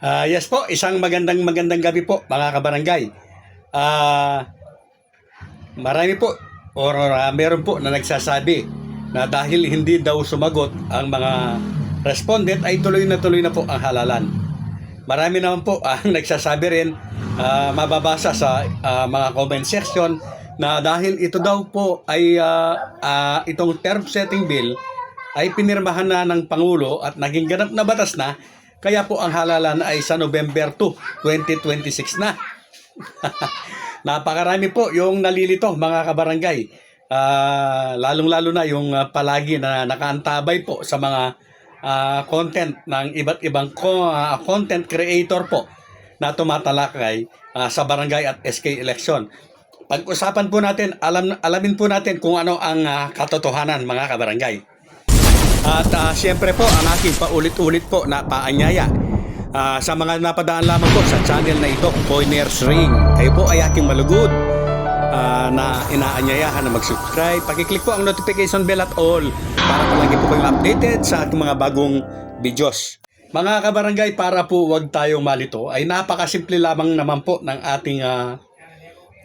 Ah, yes po, isang magandang magandang gabi po mga kabarangay. Ah, marami po or ah, meron po na nagsasabi na dahil hindi daw sumagot ang mga respondent ay tuloy na tuloy na po ang halalan. Marami naman po ang nagsasabi rin ah, mababasa sa ah, mga comment section na dahil ito daw po ay ah, ah, itong term setting bill ay pinirmahan na ng Pangulo at naging ganap na batas na kaya po ang halalan ay sa November 2, 2026 na. Napakarami po yung nalilito mga kabarangay. Ah, lalong-lalo na yung ah, palagi na nakaantabay po sa mga ah, content ng iba't ibang ko, ah, content creator po na tumatalakay ah, sa barangay at SK election. Pag-usapan po natin, alam alamin po natin kung ano ang ah, katotohanan mga kabarangay. At ah, siyempre po, ang aking paulit-ulit po na paanyaya ah, sa mga napadaan lamang po sa channel na ito, Pointers Ring. Kayo po ay aking malugod ah, na inaanyayahan na mag-subscribe. Pakiclick po ang notification bell at all para palagi po kayong updated sa ating mga bagong videos. Mga kabarangay, para po wag tayong malito, ay napakasimple lamang naman po ng ating ah,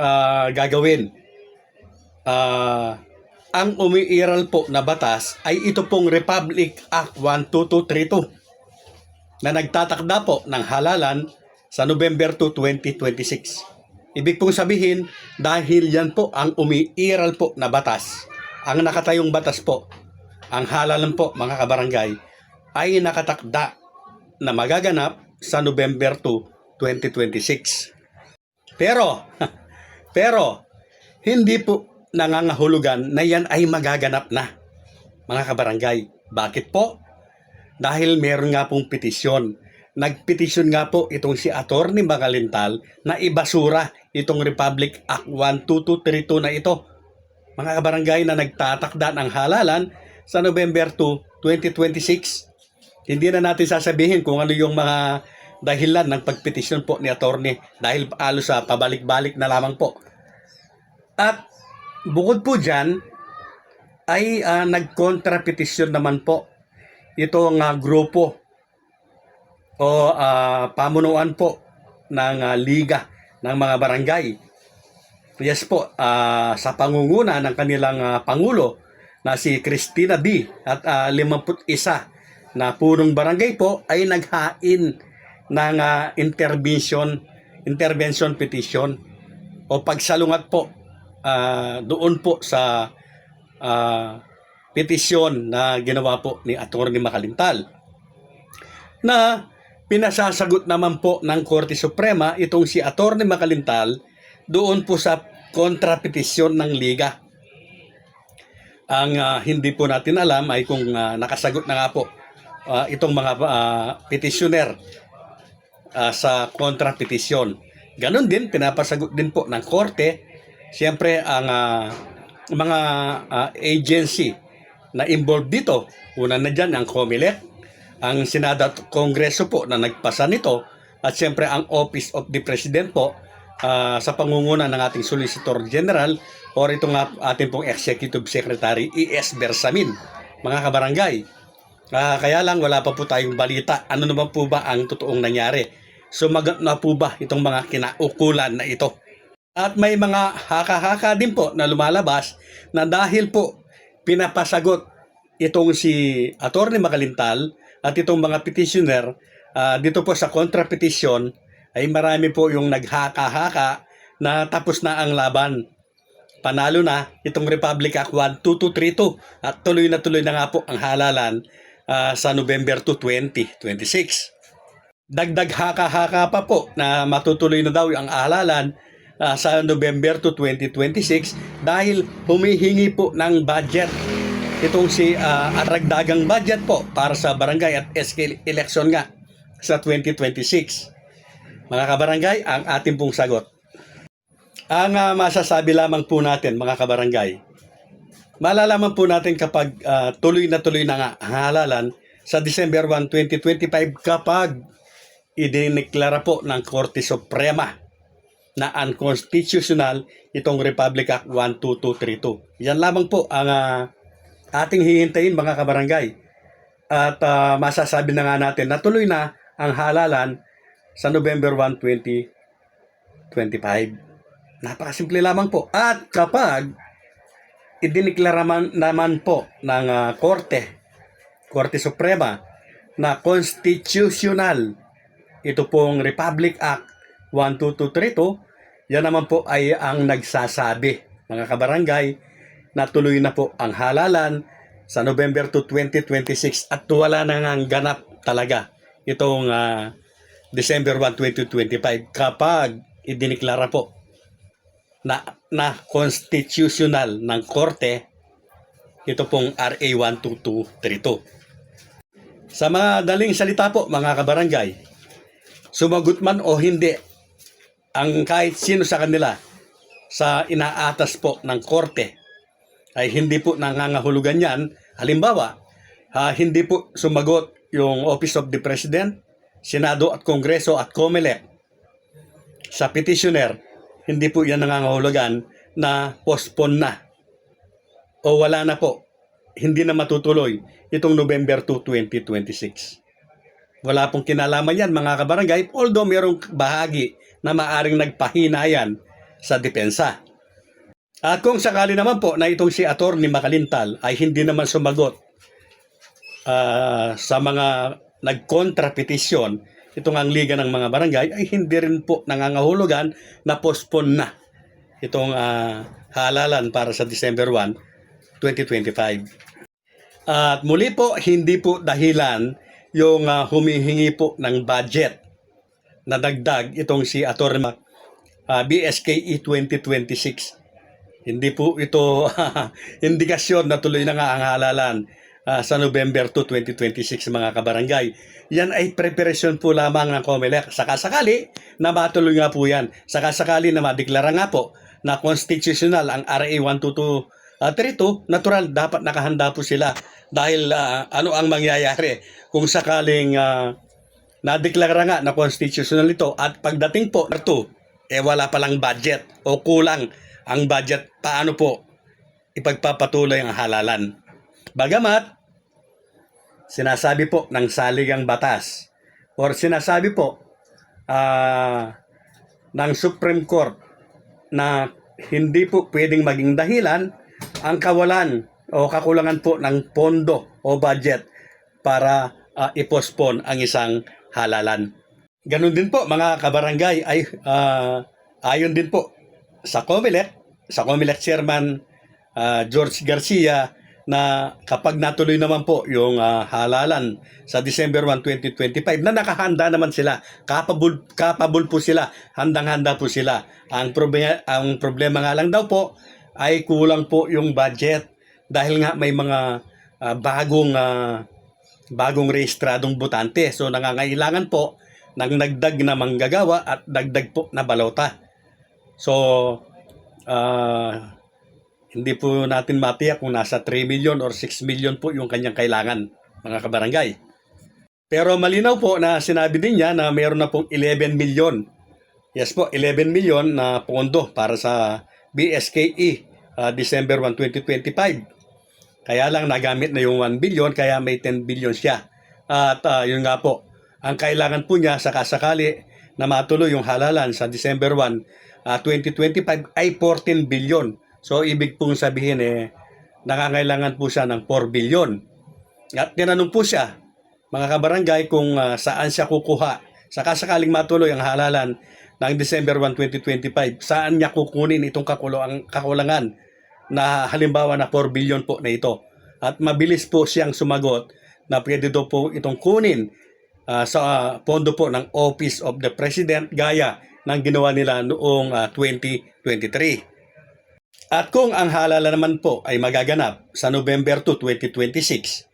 ah, gagawin. Ah, ang umiiral po na batas ay ito pong Republic Act 12232 na nagtatakda po ng halalan sa November 2, 2026. Ibig pong sabihin, dahil yan po ang umiiral po na batas, ang nakatayong batas po, ang halalan po mga kabarangay, ay nakatakda na magaganap sa November 2, 2026. Pero, pero, hindi po nangangahulugan na yan ay magaganap na, mga kabarangay. Bakit po? Dahil meron nga pong petisyon. Nagpetisyon nga po itong si Attorney Magalintal na ibasura itong Republic Act 12232 na ito. Mga kabarangay na nagtatakda ng halalan sa November 2, 2026. Hindi na natin sasabihin kung ano yung mga dahilan ng pagpetisyon po ni Attorney dahil alos sa pabalik-balik na lamang po. At bukod po dyan, ay uh, nagkontrapetisyon naman po itong uh, grupo o ah, pamunuan po ng ah, liga ng mga barangay. Yes po, ah, sa pangunguna ng kanilang ah, pangulo na si Christina B at ah, 51 na punong barangay po ay naghain ng ah, intervention intervention petition o pagsalungat po ah, doon po sa ah, petisyon na ginawa po ni Atty. Makalintal na pinasasagot naman po ng Korte Suprema itong si Atty. Makalintal doon po sa kontrapetisyon ng Liga. Ang ah, hindi po natin alam ay kung ah, nakasagot na nga po ah, itong mga uh, petitioner ah, sa kontrapetisyon. Ganon din, pinapasagot din po ng Korte. Siyempre, ang ah, mga ah, agency na involved dito, una na dyan ang COMELEC, ang Senado at Kongreso po na nagpasa nito, at siyempre ang Office of the President po ah, sa pangunguna ng ating Solicitor General or ito nga ating pong Executive Secretary E.S. Bersamin, mga kabarangay. Ah, kaya lang wala pa po tayong balita. Ano naman po ba ang totoong nangyari? Sumagot na po ba itong mga kinaukulan na ito? At may mga haka-haka din po na lumalabas na dahil po pinapasagot itong si Attorney Makalintal at itong mga petitioner ah, dito po sa kontrapetisyon ay marami po yung naghaka-haka na tapos na ang laban. Panalo na itong Republic Act 12232 at tuloy na tuloy na nga po ang halalan ah, sa November 2, 2026 dagdag haka-haka pa po na matutuloy na daw ang halalan ah, sa November to 2026 dahil humihingi po ng budget itong si uh, aragdagang budget po para sa barangay at SK election nga sa 2026. Mga kabarangay, ang ating pong sagot. Ang ah, masasabi lamang po natin mga kabarangay, malalaman po natin kapag ah, tuloy na tuloy na nga halalan sa December 1, 2025 kapag idineklara po ng Korte Suprema na unconstitutional itong Republic Act 12232. Yan lamang po ang ah, ating hihintayin mga kabarangay. At ah, masasabi na nga natin na tuloy na ang halalan sa November 1, 2025. Napakasimple lamang po. At kapag idiniklara man, naman po ng ah, Korte, Korte Suprema, na constitutional ito pong Republic Act 12232, yan naman po ay ang nagsasabi, mga kabarangay, na tuloy na po ang halalan sa November 2, 2026 at wala na ngang ganap talaga itong ah, December 1, 2025 kapag idiniklara po na, na constitutional ng korte ito pong RA 12232. Sa mga daling salita po mga kabarangay, sumagot man o hindi ang kahit sino sa kanila sa inaatas po ng korte ay hindi po nangangahulugan yan. Halimbawa, ah, hindi po sumagot yung Office of the President, Senado at Kongreso at COMELEC sa petitioner, hindi po yan nangangahulugan na postpone na o wala na po. Hindi na matutuloy itong November 2, 2026. Wala pong kinalaman yan mga kabarangay, although merong bahagi na maaring nagpahina yan sa depensa. At kung sakali naman po na itong si Atty. Makalintal ay hindi naman sumagot ah, sa mga nagkontrapetisyon, itong ang Liga ng mga Barangay ay hindi rin po nangangahulugan na postpone na itong ah, halalan para sa December 1, 2025. At muli po, hindi po dahilan yung ah, humihingi po ng budget na dagdag itong si Atty. Ma- ah, BSKE 2026. Hindi po ito indikasyon na tuloy na nga ang halalan ah, sa November 2, 2026 mga kabarangay. Yan ay preparation po lamang ng COMELEC. Sakasakali na matuloy nga po yan. Sakasakali na madeklara nga po na constitutional ang RA 122 at rito, natural, dapat nakahanda po sila dahil ah, ano ang mangyayari kung sakaling ah, nadeklara nga na constitutional ito at pagdating po ito, eh wala palang budget o kulang ang budget, paano po ipagpapatuloy ang halalan. Bagamat, sinasabi po ng saligang batas or sinasabi po ah, ng Supreme Court na hindi po pwedeng maging dahilan ang kawalan o kakulangan po ng pondo o budget para ah, i-postpone ang isang halalan. Ganun din po mga kabarangay ay ah, ayon din po sa COMELEC, sa COMELEC Chairman ah, George Garcia na kapag natuloy naman po yung ah, halalan sa December 1, 2025 na nakahanda naman sila, capable, capable po sila, handang-handa po sila. Ang problema, ang problema nga lang daw po ay kulang po yung budget dahil nga may mga ah, bagong ah, bagong rehistradong botante. So nangangailangan po ng nagdag na manggagawa at dagdag po na balota. So, ah, hindi po natin matiyak kung nasa 3 million or 6 million po yung kanyang kailangan, mga kabarangay. Pero malinaw po na sinabi din niya na mayroon na pong 11 million. Yes po, 11 million na pondo para sa BSKE ah, December 1, 2025. Kaya lang nagamit na yung 1 billion kaya may 10 billion siya. At ah, yun nga po, ang kailangan po niya sa kasakali na matuloy yung halalan sa December 1, ah, 2025 ay 14 billion. So ibig pong sabihin eh, nakangailangan po siya ng 4 billion. At tinanong po siya, mga kabarangay, kung ah, saan siya kukuha sa kasakaling matuloy ang halalan ng December 1, 2025, saan niya kukunin itong kakulang, kakulangan na halimbawa na 4 billion po na ito. At mabilis po siyang sumagot na pwede daw po itong kunin ah, sa ah, pondo po ng Office of the President gaya ng ginawa nila noong ah, 2023. At kung ang halala naman po ay magaganap sa November 2, 2026,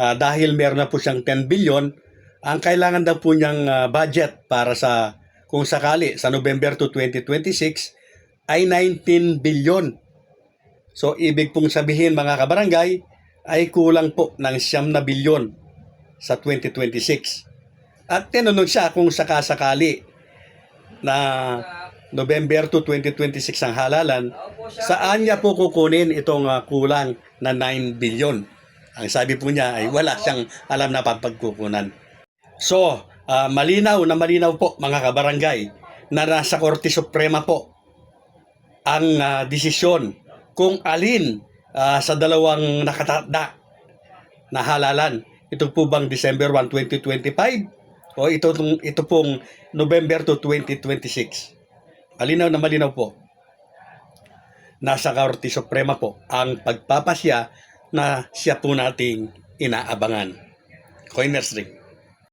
ah, dahil meron na po siyang 10 billion, ang kailangan daw po niyang ah, budget para sa kung sakali sa November 2, 2026 ay 19 billion. So ibig pong sabihin mga kabarangay ay kulang po ng siyam na bilyon sa 2026. At tinanong siya kung sakasakali na November 2, 2026 ang halalan, saan niya po kukunin itong ah, kulang na 9 billion? Ang sabi po niya ay wala siyang alam na papagkukunan. So, Ah, malinaw na malinaw po mga kabarangay na nasa Korte Suprema po ang ah, desisyon kung alin ah, sa dalawang nakatada na halalan. Ito po bang December 1, 2025 o ito, ito pong November 2, 2026. Malinaw na malinaw po. Nasa Korte Suprema po ang pagpapasya na siya po nating inaabangan. Coiners Ring.